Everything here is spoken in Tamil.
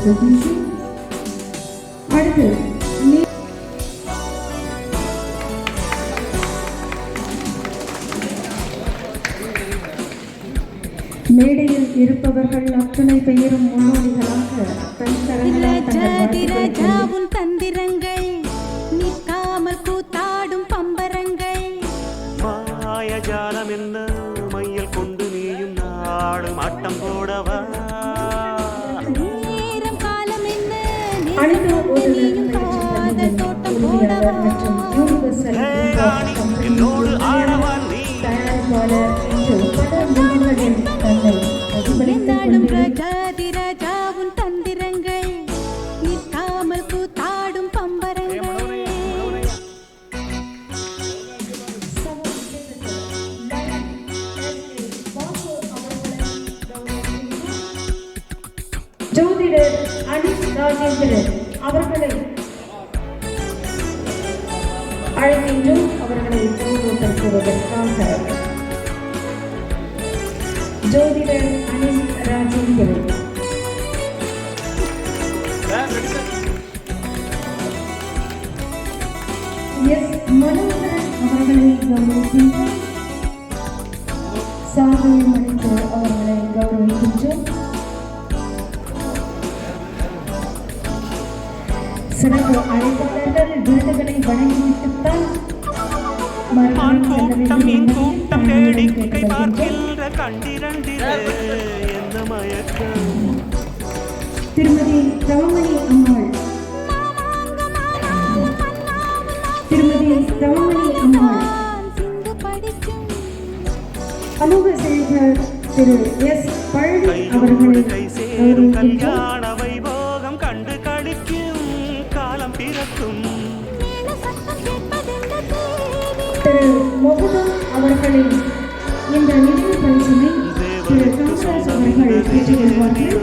தெரிவித்துக் அடுத்து மேடையில் இருப்பவர்கள் அத்துணை பெயரும் முன்னோடிகளாக நாடும் ஆட்டம் போடவா? நேரம் காலம் என்ன? தோட்டம் போடவா? என்னோடு ஆடவா நீ? தயாரிப்பாளர் தன்னை ஜோதிடர் அனிஷ் ராஜேந்திரன் அவர்களை அழைக்கின்றோம் அவர்களை கௌரவப்படுத்துவதற்காக ஜோதிடர் அனிஷ் ராஜேந்திரன். எஸ் மனோகரன் அவர்களை கௌரவிக்கின்றோம் சாதனை மணிக்கு அவர்களை சிறப்பு அழைப்பாளர்கள் விருதுகளை வழங்கிவிட்டுத்தான் ஆண் கூட்டம் என்பதை கூட்டம் வேடிக்கை. பார்க்கின்ற கண்டிரண்டிலே என்ன மயக்கம்? திருமதி தவமணி அம்மாள். திருமதி தவமணி அம்மாள். சமூக சேவகர் திரு எஸ் பழனி அவர்களை கை சேரும் கௌரவிக்கின்றோம் பிறக்கும் மேல சத்தம் கேட்பதென்ன தேவி திரு முகுதம் அவர்களின் இந்த நினைவு பரிசினை திரு காமராஜ் அவர்கள் பெற்றுக் கொள்வார்கள்